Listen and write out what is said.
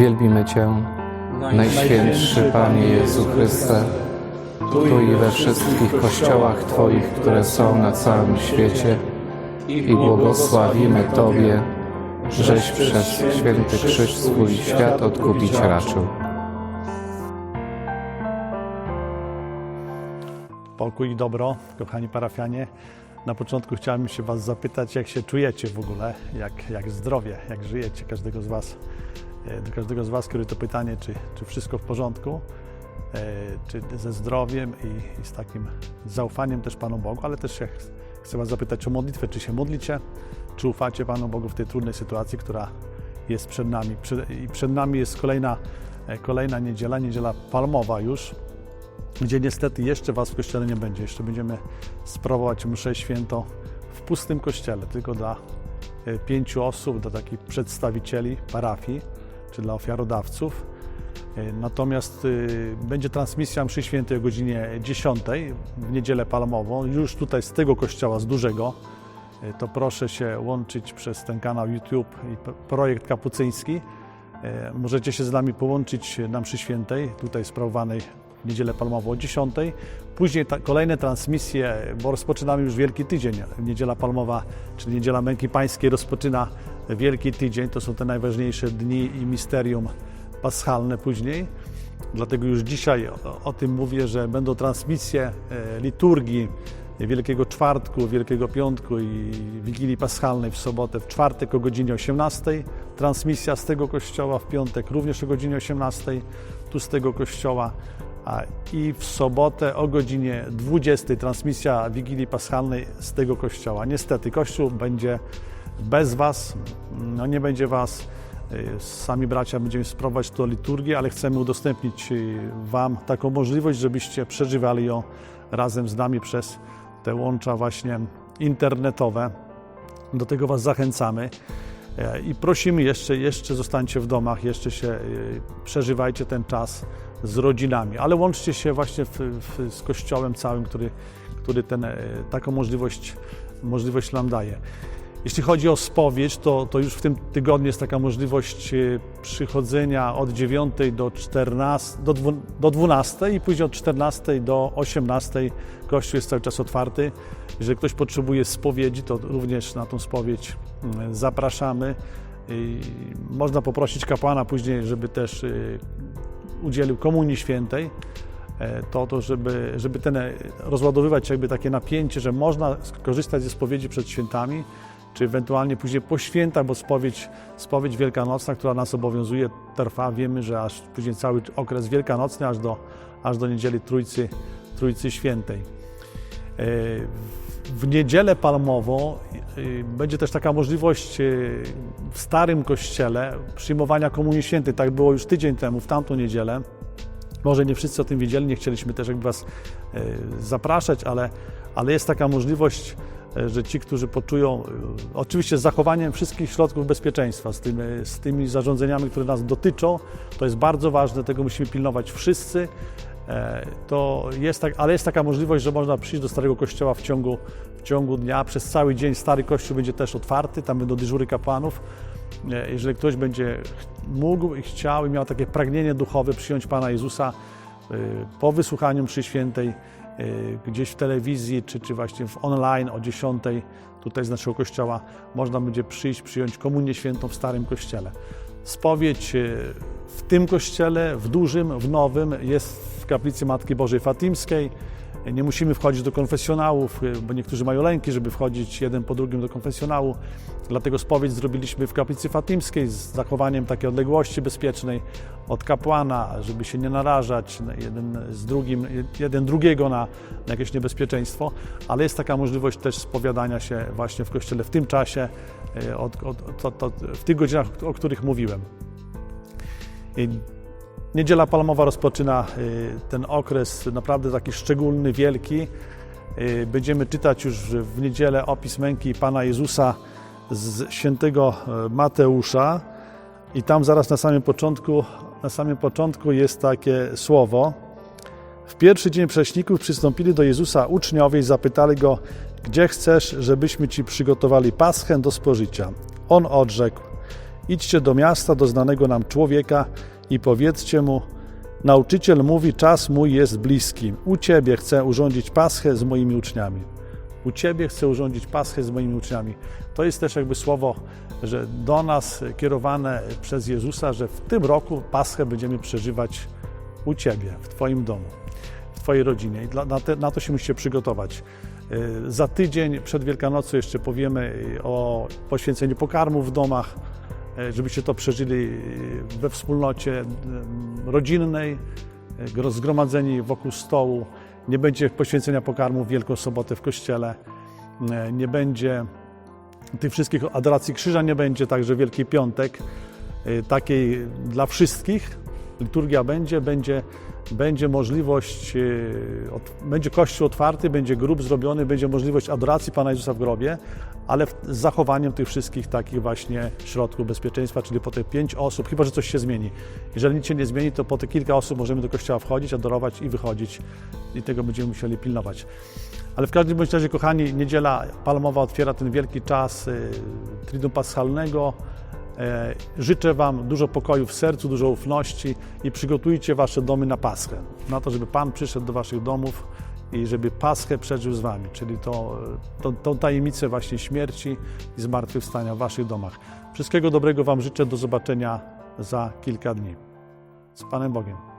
Wielbimy Cię, Najświętszy Panie Jezu Chryste, tu i we wszystkich kościołach Twoich, które są na całym świecie i błogosławimy Tobie, żeś przez święty krzyż swój świat odkupić raczył. Pokój i dobro, kochani parafianie. Na początku chciałem się Was zapytać, jak się czujecie w ogóle, jak, jak zdrowie, jak żyjecie, każdego z Was. E, Do każdego z Was kieruję to pytanie, czy, czy wszystko w porządku, e, czy ze zdrowiem i, i z takim zaufaniem też Panu Bogu, ale też ch- chcę Was zapytać o modlitwę, czy się modlicie, czy ufacie Panu Bogu w tej trudnej sytuacji, która jest przed nami. I przed nami jest kolejna, e, kolejna niedziela, niedziela palmowa już, gdzie niestety jeszcze Was w kościele nie będzie. Jeszcze będziemy sprawować mszę święto w pustym kościele, tylko dla pięciu osób, dla takich przedstawicieli parafii, czy dla ofiarodawców. E, Natomiast y, będzie transmisja mszy świętej o godzinie 10 w niedzielę palmową, już tutaj z tego kościoła, z dużego. E, To proszę się łączyć przez ten kanał YouTube i projekt kapucyński. E, Możecie się z nami połączyć na mszy świętej, tutaj sprawowanej w niedzielę palmową o 10. Później ta, kolejne transmisje, bo rozpoczynamy już Wielki Tydzień. Niedziela palmowa, czyli Niedziela Męki Pańskiej rozpoczyna Wielki Tydzień. To są te najważniejsze dni i misterium paschalne później. Dlatego już dzisiaj o, tym mówię, że będą transmisje e, liturgii Wielkiego Czwartku, Wielkiego Piątku i Wigilii Paschalnej w sobotę, w czwartek o godzinie 18. Transmisja z tego kościoła, w piątek również o godzinie 18, tu z tego kościoła. I w sobotę o godzinie 20 transmisja Wigilii Paschalnej z tego kościoła. Niestety, kościół będzie bez Was, no nie będzie Was. Y, Sami bracia będziemy sprawować to liturgię, ale chcemy udostępnić y, Wam taką możliwość, żebyście przeżywali ją razem z nami przez te łącza właśnie internetowe. Do tego Was zachęcamy E, i prosimy jeszcze, jeszcze zostańcie w domach, jeszcze się y, przeżywajcie ten czas z rodzinami, ale łączcie się właśnie w, w, z Kościołem całym, który, który ten, taką możliwość, możliwość nam daje. Jeśli chodzi o spowiedź, to, to już w tym tygodniu jest taka możliwość e, przychodzenia od 9 do 14, do, do 12 i później od 14 do 18 Kościół jest cały czas otwarty. Jeżeli ktoś potrzebuje spowiedzi, to również na tą spowiedź mm, zapraszamy. I można poprosić kapłana później, żeby też y, udzielił komunii świętej. E, To, to żeby, żeby ten, e, rozładowywać jakby takie napięcie, że można skorzystać ze spowiedzi przed świętami, czy ewentualnie później po świętach, bo spowiedź, spowiedź wielkanocna, która nas obowiązuje, trwa, wiemy, że aż później cały okres wielkanocny, aż do, aż do niedzieli Trójcy, Trójcy Świętej. E, W niedzielę palmową y, będzie też taka możliwość y, w starym kościele przyjmowania Komunii Świętej. Tak było już tydzień temu, w tamtą niedzielę. Może nie wszyscy o tym wiedzieli, nie chcieliśmy też jakby Was e, zapraszać, ale, ale jest taka możliwość, e, że ci, którzy poczują, e, oczywiście z zachowaniem wszystkich środków bezpieczeństwa, z tymi, z tymi zarządzeniami, które nas dotyczą, to jest bardzo ważne, tego musimy pilnować wszyscy. E, To jest tak, ale jest taka możliwość, że można przyjść do Starego Kościoła w ciągu, w ciągu dnia. Przez cały dzień Stary Kościół będzie też otwarty, tam będą dyżury kapłanów. E, Jeżeli ktoś będzie mógł i chciał i miał takie pragnienie duchowe przyjąć Pana Jezusa e, po wysłuchaniu mszy świętej e, gdzieś w telewizji, czy, czy właśnie w online o 10 tutaj z naszego kościoła, można będzie przyjść, przyjąć komunię świętą w Starym Kościele. Spowiedź e, w tym kościele, w dużym, w nowym, jest w kaplicy Matki Bożej Fatimskiej. Nie musimy wchodzić do konfesjonałów, y, bo niektórzy mają lęki, żeby wchodzić jeden po drugim do konfesjonału. Dlatego spowiedź zrobiliśmy w kaplicy Fatimskiej z zachowaniem takiej odległości bezpiecznej od kapłana, żeby się nie narażać na jeden z drugim, jeden drugiego na, na jakieś niebezpieczeństwo, ale jest taka możliwość też spowiadania się właśnie w kościele w tym czasie, y, od, od, w tych godzinach, o których mówiłem. Niedziela Palmowa rozpoczyna y, ten okres naprawdę taki szczególny, wielki. Y, Będziemy czytać już w niedzielę opis męki Pana Jezusa z świętego e, Mateusza i tam zaraz na samym początku, na samym początku jest takie słowo. W pierwszy dzień prześników przystąpili do Jezusa uczniowie i zapytali go, gdzie chcesz, żebyśmy ci przygotowali paschę do spożycia. On odrzekł, Idźcie do miasta, do znanego nam człowieka i powiedzcie mu, nauczyciel mówi, czas mój jest bliski. U Ciebie chcę urządzić paschę z moimi uczniami. U Ciebie chcę urządzić paschę z moimi uczniami. To jest też jakby słowo, że do nas kierowane przez Jezusa, że w tym roku paschę będziemy przeżywać u Ciebie, w Twoim domu, w Twojej rodzinie. I na, te, na to się musicie przygotować. Y, Za tydzień przed Wielkanocą jeszcze powiemy y, o poświęceniu pokarmów w domach, żebyście to przeżyli y, we wspólnocie rodzinnej, y, zgromadzeni wokół stołu. Nie będzie poświęcenia pokarmów w Wielką Sobotę w kościele, nie będzie tych wszystkich adoracji krzyża, nie będzie także Wielki Piątek takiej dla wszystkich. Liturgia będzie, będzie, będzie możliwość, ot- będzie kościół otwarty, będzie grób zrobiony, będzie możliwość adoracji Pana Jezusa w grobie, ale z zachowaniem tych wszystkich takich właśnie środków bezpieczeństwa, czyli po te pięć osób, chyba że coś się zmieni. Jeżeli nic się nie zmieni, to po te kilka osób możemy do kościoła wchodzić, adorować i wychodzić i tego będziemy musieli pilnować. Ale w każdym bądź razie, kochani, niedziela palmowa otwiera ten wielki czas y, Triduum Paschalnego. E, Życzę Wam dużo pokoju w sercu, dużo ufności i przygotujcie Wasze domy na Paschę. Na to, żeby Pan przyszedł do Waszych domów i żeby Paschę przeżył z Wami, czyli to, to, tą tajemnicę właśnie śmierci i zmartwychwstania w Waszych domach. Wszystkiego dobrego Wam życzę, do zobaczenia za kilka dni. Z Panem Bogiem.